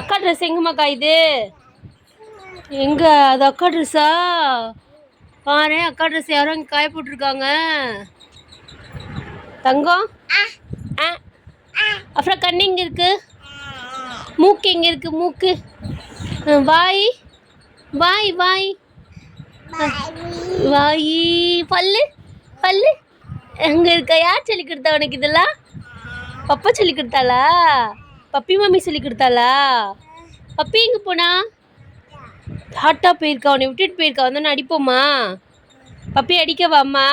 அக்கா ட்ரெஸ் எங்கம்மாக்கா இது? எங்கே அது அக்கா ட்ரெஸ்ஸா? பாரு அக்கா ட்ரெஸ் யாரோ இங்கே காய போட்டிருக்காங்க. தங்கம்? ஆ. அப்புறம் கண்ணு எங்கே இருக்கு. மூக்கு எங்கே இருக்கு மூக்கு. வாய். வாய் வாய். வாய். பல்லு பல்லு. அங்கே இருக்கா யார் சொல்லி கொடுத்தா உனக்கு இதெல்லாம்? பப்பா சொல்லி கொடுத்தாளா? பப்பி மம்மி சொல்லி கொடுத்தாளா? பப்பி எங்கே போனா? டாட்டா போயிருக்கா உன்னை விட்டுட்டு போயிருக்கா வந்தோன்னு அடிப்போம்மா. பப்பி அடிக்கவாம்மா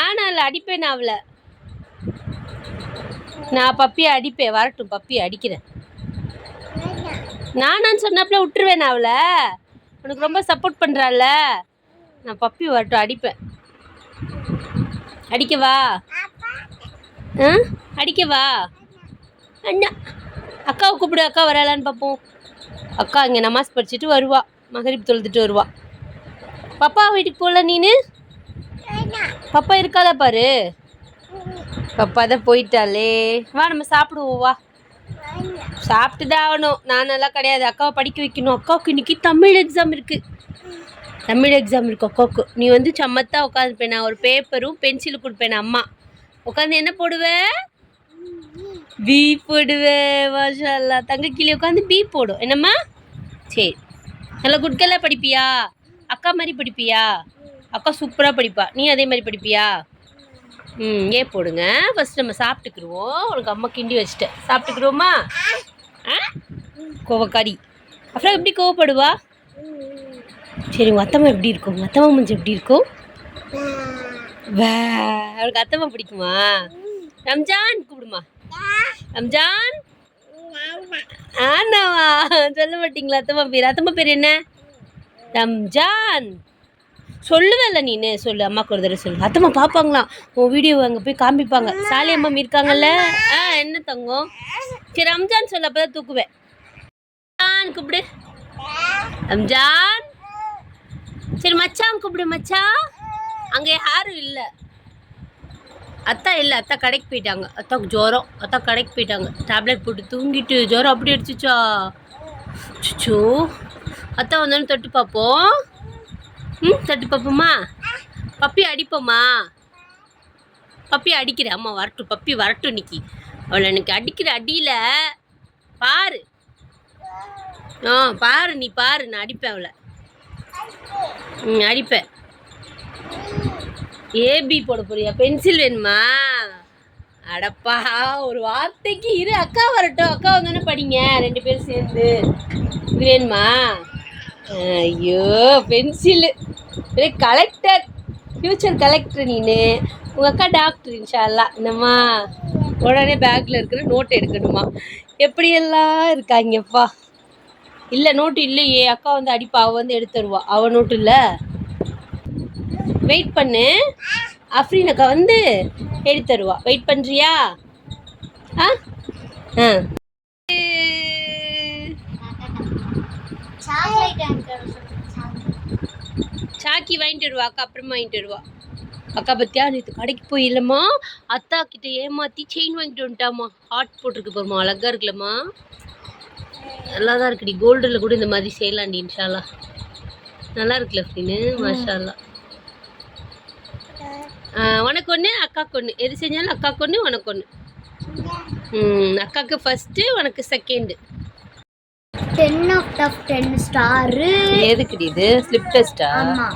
ஆனா இல்லை அடிப்பேன் நான் அவளை. நான் பப்பியை அடிப்பேன் வரட்டும் பப்பியை அடிக்கிறேன். நானான்னு சொன்னாப்புல விட்டுருவேன் நான் அவளை. உனக்கு ரொம்ப சப்போர்ட் பண்ணுறாள் நான் பப்பி வரட்டும் அடிப்பேன். அடிக்கவா ஆ? அடிக்கவா அண்ணா. அக்காவை கூப்பிடு அக்கா வராளான்னு பார்ப்போம். அக்கா இங்கே நமாஸ் படிச்சுட்டு வருவா. மகரிப் தொழுதுட்டு வருவா. பப்பா வீட்டுக்கு போகல நீனு? பப்பா இருக்காளா பாரு. பப்பா தான் போயிட்டாளே. வா நம்ம சாப்பிடுவோம் வா. சாப்பிட்டு தான் ஆகணும். நானெல்லாம் கிடையாது. அக்காவை படிக்க வைக்கணும். அக்காவுக்கு இன்னைக்கு தமிழ் எக்ஸாம் இருக்கு. தமிழ் எக்ஸாம் இருக்கு அக்காவுக்கு. நீ வந்து சம்மத்தா உட்காந்துப்பேன். நான் ஒரு பேப்பரும் பென்சிலும் கொடுப்பேன் அம்மா. உட்காந்து என்ன போடுவேன் பி போடுவேன் மாஷா தங்க கீழே உட்காந்து பி போடும். என்னம்மா? சரி. நல்லா குட்கெல்லாம் படிப்பியா? அக்கா மாதிரி படிப்பியா? அக்கா சூப்பராக படிப்பா. நீ அதே மாதிரி படிப்பியா? ம் ஏ போடுங்க. ஃபஸ்ட் நம்ம சாப்பிட்டுக்குருவோம் உனக்கு அம்மா கிண்டி வச்சுட்டேன் சாப்பிட்டுக்குருவோமா ஆ? கோவக்காரி. அப்புறம் எப்படி கோவப்படுவா? சரி உங்கள் அத்தம்மா எப்படி இருக்கும்? உங்கள் அத்தம்மா மூஞ்சி எப்படி இருக்கும்? வே அவனுக்கு அத்தம்மா பிடிக்குமா? ரம்ஜான் கூப்பிடுமா? ரம்ஜான்? ஆனாவா? சொல்ல மாட்டீங்களா? அத்தம்மா பேர். அத்தம்மா பேர் என்ன? ரம்ஜான். சொல்லுவல்ல நீனு. சொல்லு. அம்மாக்கு ஒரு தடவை சொல்லு. அத்தம்மா பார்ப்பாங்களாம் உன் வீடியோ அங்கே போய் காமிப்பாங்க. சாலி அம்மா இருக்காங்கல்ல? ஆ என்ன தங்கம்? சரி ரம்ஜான் சொல்ல. அப்போ தான் தூக்குவேன் கூப்பிடு. ரம்ஜான். சரி மச்சான் கூப்பிடு மச்சான். அங்கே யாரும் இல்லை. அத்தா இல்லை அத்தா கடைக்கு போயிட்டாங்க. அத்தாவுக்கு ஜுரம். அத்தா கடைக்கு போயிட்டாங்க. டேப்லெட் போட்டு தூங்கிட்டு ஜுரம் அப்படி அடிச்சிச்சா? சுச்சோ அத்தா வந்தோன்னு தொட்டு பார்ப்போம் ம் தொட்டு பார்ப்போமா பப்பி அடிப்போமா? பப்பி அடிக்கிறேன் அம்மா வரட்டும் பப்பி வரட்டும் இன்னைக்கு. அவளை எனக்கு அடிக்கிற அடியில் பாரு. ஆ பாரு நீ பாரு. நான் அடிப்பேன் அவளை. ம் அடிப்பேன். ஏபி போட போறியா? பென்சில் வேணுமா? அடப்பா ஒரு வார்த்தைக்கு இரு. அக்கா வரட்டும். அக்கா வந்தோடனே படிங்க. ரெண்டு பேரும் சேர்ந்து. இது வேணுமா? ஐயோ பென்சிலு கலெக்டர் ஃப்யூச்சர் கலெக்டர் நீனு. உங்கள் அக்கா டாக்டர் இன்ஷால்லா என்னம்மா? உடனே பேக்கில் இருக்கிற நோட் எடுக்கணுமா? எப்படியெல்லாம் இருக்காங்கப்பா? இல்லை நோட்டு இல்லையே. அக்கா வந்து அடிப்பா. அவள் வந்து எடுத்துருவா. அவள் நோட்டு இல்லை? வெயிட் பண்ணு. அஃப்ரீன் அக்கா வந்து எடுத்து தருவா. வெயிட் பண்ணுறியா ஆ? ஆ. சாக்கி வாங்கிட்டு வருவா அக்கா அப்புறமா வாங்கிட்டு வருவா. அக்கா பத்தியா நேற்று கடைக்கு போய் இல்லைம்மா அத்தா கிட்ட ஏமாத்தி செயின் வாங்கிட்டு வந்துட்டாமா ஹார்ட் போட்டிருக்கு பாருமா அழகா இருக்குல்லம்மா. நல்லா தான் இருக்குடி. கோல்டில் கூட இந்த மாதிரி செய்யலாண்டி இன்ஷால்லா நல்லா இருக்குல்ல அப்படின்னு மாஷால்லா உனக்கு ஒன்று அக்காக்கு ஒன்று எது செஞ்சாலும் அக்காக்கு ஒன்று உனக்கு ஒன்று ம் அக்காவுக்கு ஃபஸ்ட்டு உனக்கு second ten of ten star எதுக்குடி இது? ஸ்லிப் டெஸ்ட்டா ஆமா.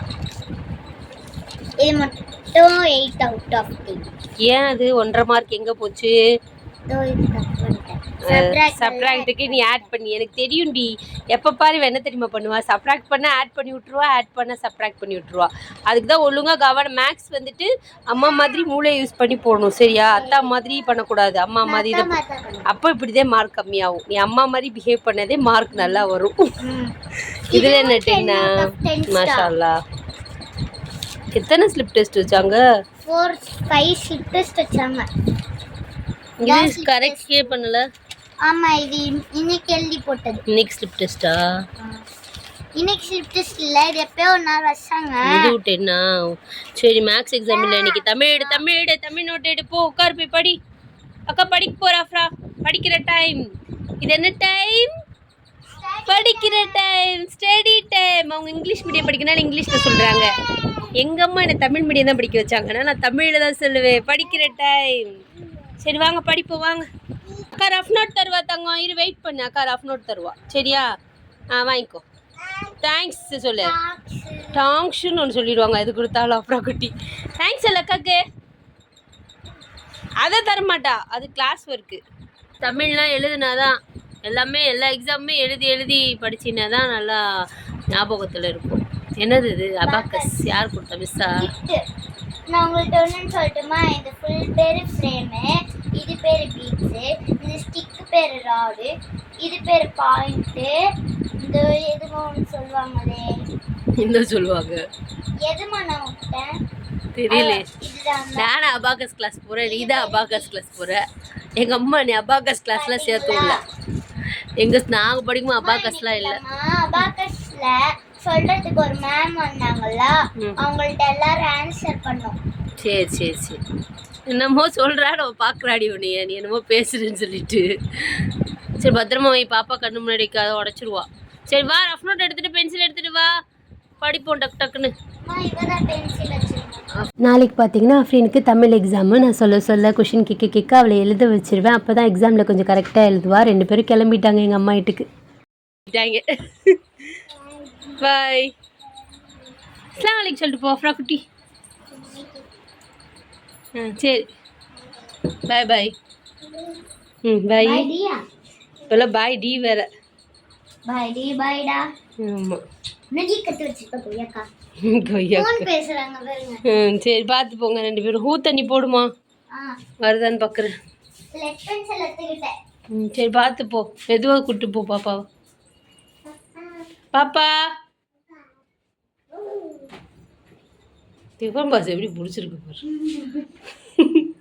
இது மட்டும் எயிட் அவுட் ஆஃப் ஏன் அது? ஒன்றரை மார்க் எங்கே போச்சு? சப்ராக்டுக்கு நீ ஆட் பண்ணி எனக்கு தெரியும்டி. எப்போ பாரு என்ன தெரியுமா பண்ணுவா? சப்ராக்ட் பண்ண ஆட் பண்ணி விட்ருவா ஆட் பண்ண சப்ராக்ட் பண்ணி விட்ருவா அதுக்கு தான் ஒழுங்காக கவனம். மேக்ஸ் வந்துட்டு அம்மா மாதிரி மூளை யூஸ் பண்ணி போடணும் சரியா? அத்தா மாதிரி பண்ணக்கூடாது. அம்மா மாதிரி தான் அப்போ இப்படிதான் மார்க் கம்மியாகும். நீ அம்மா மாதிரி பிஹேவ் பண்ணதே மார்க் நல்லா வரும். இதில் என்ன? டென்னா மாஷா அல்லாஹ். எத்தனை ஸ்லிப் டெஸ்ட் வச்சாங்க? ஃபோர் ஃபைவ் ஸ்லிப் டெஸ்ட் வச்சாங்க. இது கரெக்டே பண்ணல. ஆமா இது இன்னைக்கு எழுதி போட்டது. இன்னைக்கு ஸ்லிப் டெஸ்ட்டா இன்னைக்கு ஸ்லிப் டெஸ்ட் இல்ல இது எப்பயோ ஒரு நாள் வச்சாங்க. இது விட்டேன்னா சரி மேக்ஸ் எக்ஸாம் இல்லை இன்னைக்கு. தமிழ் எடு தமிழ் எடு தமிழ் நோட் எடு. போ உட்கார் போய் படி. அக்கா படிக்க போறா ஃப்ரா. படிக்கிற டைம் இது என்ன டைம் படிக்கிற டைம் ஸ்டடி டைம் அவங்க இங்கிலீஷ் மீடியம் படிக்கனால இங்கிலீஷில் சொல்கிறாங்க எங்கள் அம்மா என்னை தமிழ் மீடியம் தான் படிக்க வச்சாங்கன்னா நான் தமிழில் தான் சொல்லுவேன். படிக்கிற டைம் சரி வாங்க படிப்போம் வாங்க. அக்கா ரஃப் நோட் தருவா தங்கம்? இரு வெயிட் பண்ணு அக்கா ரஃப் நோட் தருவா. சரியா? ஆ வாங்கிக்கோ. தேங்க்ஸ் சொல்லு. டாங்ஷுன்னு ஒன்று சொல்லிடுவாங்க எது கொடுத்தாலும் அப்புறம் குட்டி. தேங்க்ஸ் அல்ல அக்காக்கு. அதை தரமாட்டா. அது கிளாஸ் ஒர்க்கு தமிழ்லாம் எழுதுனாதான் எல்லாமே எல்லா எக்ஸாமுமே எழுதி எழுதி படிச்சின்னா தான் நல்லா ஞாபகத்தில் இருக்கும். என்னது இது? அபாக்கஸ் யார் கொடுத்தா மிஸ்ஸா. நான் உங்கள்ட்ட ஒன்றுன்னு சொல்லட்டுமா? இது ஃபுல் பேர் ஃப்ரேமு இது பேர் பீட்ஸு இது ஸ்டிக்கு பேர் ராடு இது பேர் பாயிண்ட்டு இந்த எதுமோ ஒன்று சொல்லுவாங்களே? என்ன சொல்லுவாங்க. எதுமா நான் விட்டேன் தெரியல. நானும் அபாகஸ் கிளாஸ் போகிறேன் நீ தான் அபாகஸ் கிளாஸ் போகிற எங்கள் அம்மா நீ அபாகஸ் கிளாஸ்லாம் சேர்த்து விடல. எங்கள் நாங்கள் படிக்கும்போது அபாகஸ்லாம் இல்லை. அபாக்கஸ்ல சொல்றதுக்கு ஒரு மேம் வந்தாங்கல்ல. அவங்கள்ட்ட எல்லாரும் ஆன்சர் பண்ணோம். சரி சரி சரி. என்னமோ சொல்கிறா நம்ம பார்க்குறாடி உன்னைய. நீ என்னமோ பேசுறேன்னு சொல்லிட்டு. சரி பத்திரமா வை. பாப்பா கண்ணு முன்னாடி வைக்காத உடச்சிருவா. சரி வா ரஃப் நோட் எடுத்துகிட்டு பென்சில் எடுத்துகிட்டு வா. படிப்போம் டக்கு டக்குன்னு. நாளைக்கு பார்த்தீங்கன்னா அஃப்ரீனுக்கு தமிழ் எக்ஸாமு நான் சொல்ல சொல்ல கொஷின் கேட்க கேட்க அவளை எழுத வச்சிருவேன். அப்போ தான் எக்ஸாமில் கொஞ்சம் கரெக்டாக எழுதுவா. ரெண்டு பேரும் கிளம்பிட்டாங்க எங்கள் அம்மா வீட்டுக்கு. பாய் அஸ்லாம் வலைக்கும் சொல்லிட்டு போ அஃப்ரா குட்டி ஆ சரி பாய் பாய் ம் பாய் இப்போல்லாம் பாய் டி வேற பைடி பைடா ஆமாம் நெடி கத்து வச்சிருக்க கொய்யாக்கா கொய்யா ஃபோன் பேசுறாங்க பாருங்க ம் சரி பார்த்து போங்க ரெண்டு பேரும் ஹூ தண்ணி போடுமா வருதான்னு பார்க்குறேன் சரி பார்த்து போ மெதுவாக கூட்டு போ பாப்பாவை பாப்பா டிஃபன் பாஸ் எப்படி பிடிச்சிருக்கு பாரு.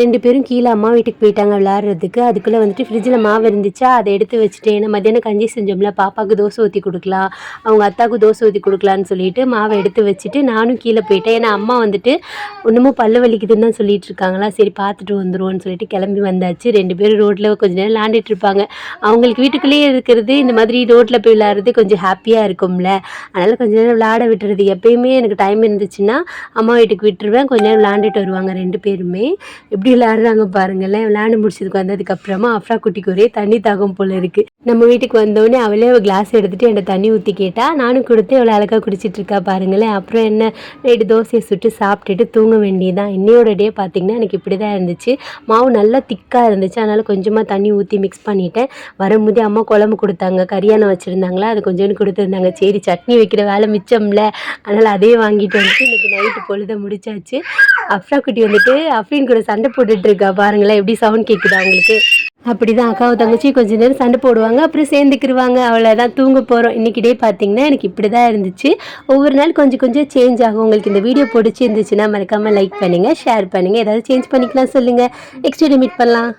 ரெண்டு பேரும் கீழே அம்மா வீட்டுக்கு போயிட்டாங்க விளாட்றதுக்கு அதுக்குள்ளே வந்துட்டு ஃப்ரிட்ஜில் மாவு இருந்துச்சா? அதை எடுத்து வச்சுட்டு ஏன்னா மத்தியானம் கஞ்சி செஞ்சோம்ல பாப்பாவுக்கு தோசை ஊற்றி கொடுக்கலாம். அவங்க அத்தாவுக்கு தோசை ஊற்றி கொடுக்கலான்னு சொல்லிட்டு மாவை எடுத்து வச்சுட்டு நானும் கீழே போயிட்டேன். ஏன்னா அம்மா வந்துட்டு இன்னமும் பல்லு வலிக்குதுன்னு தான் சொல்லிட்டு இருக்காங்களா? சரி பார்த்துட்டு வந்துருவோம்னு சொல்லிட்டு கிளம்பி வந்தாச்சு. ரெண்டு பேரும் ரோட்டில் கொஞ்ச நேரம் விளாண்டுட்டு இருப்பாங்க. அவங்களுக்கு வீட்டுக்குள்ளேயே இருக்கிறது இந்த மாதிரி ரோட்டில் போய் விளாட்றது கொஞ்சம் ஹாப்பியாக இருக்கும்ல. அதனால் கொஞ்ச நேரம் விளாட விட்டுறது. எப்பயுமே எனக்கு டைம் இருந்துச்சுன்னா அம்மா வீட்டுக்கு விட்டுருவேன். கொஞ்ச நேரம் விளாண்டுட்டு வருவாங்க ரெண்டு பேருமே. எப்படி விளையாடுறாங்க பாருங்களேன். விளையாண்டு முடிச்சதுக்கு வந்ததுக்கப்புறமா அஃப்ரா குட்டிக்கு ஒரே தண்ணி தாகம் போல் இருக்குது நம்ம வீட்டுக்கு வந்தோடனே அவளே அவள் கிளாஸ் எடுத்துகிட்டு என்னை தண்ணி ஊற்றி கேட்டா நானும் கொடுத்து இவ்வளோ அழகாக குடிச்சிட்டு இருக்கா பாருங்களேன். அப்புறம் என்ன? நைட்டு தோசையை சுட்டு சாப்பிட்டுட்டு தூங்க வேண்டியதுதான். இன்னையோட டே பார்த்திங்கன்னா எனக்கு இப்படி தான் இருந்துச்சு. மாவு நல்லா திக்காக இருந்துச்சு. அதனால் கொஞ்சமாக தண்ணி ஊற்றி மிக்ஸ் பண்ணிட்டேன். வரும்போதே அம்மா குழம்பு கொடுத்தாங்க. கரியானம் வச்சுருந்தாங்களா? அது கொஞ்சோண்டு கொடுத்துருந்தாங்க. சரி சட்னி வைக்கிற வேலை மிச்சம்ல. அதனால் அதையே வாங்கிட்டு வந்துட்டு இன்னைக்கு நைட்டு பொழுத முடிச்சாச்சு. அஃப்ரா குட்டி வந்துட்டு அஃப்ரின் கூட சண்டை போட்டுட்டு இருக்கா பாருங்களேன் எப்படி சவுண்ட் கேட்குதா அவங்களுக்கு அப்படிதான் அக்காவும் தங்கச்சி கொஞ்ச நேரம் சண்டை போடுவாங்க அப்புறம் சேர்ந்துக்கிருவாங்க அவ்வளோதான் தூங்க போகிறோம் இன்றைக்கி டே பார்த்தீங்கன்னா எனக்கு இப்படி தான் இருந்துச்சு. ஒவ்வொரு நாள் கொஞ்சம் கொஞ்சம் சேஞ்ச் ஆகும். உங்களுக்கு இந்த வீடியோ பிடிச்சி இருந்துச்சுன்னா மறக்காமல் லைக் பண்ணுங்கள் ஷேர் பண்ணுங்கள் ஏதாவது சேஞ்ச் பண்ணிக்கலாம் சொல்லுங்கள் நெக்ஸ்ட் டே மீட் பண்ணலாம்.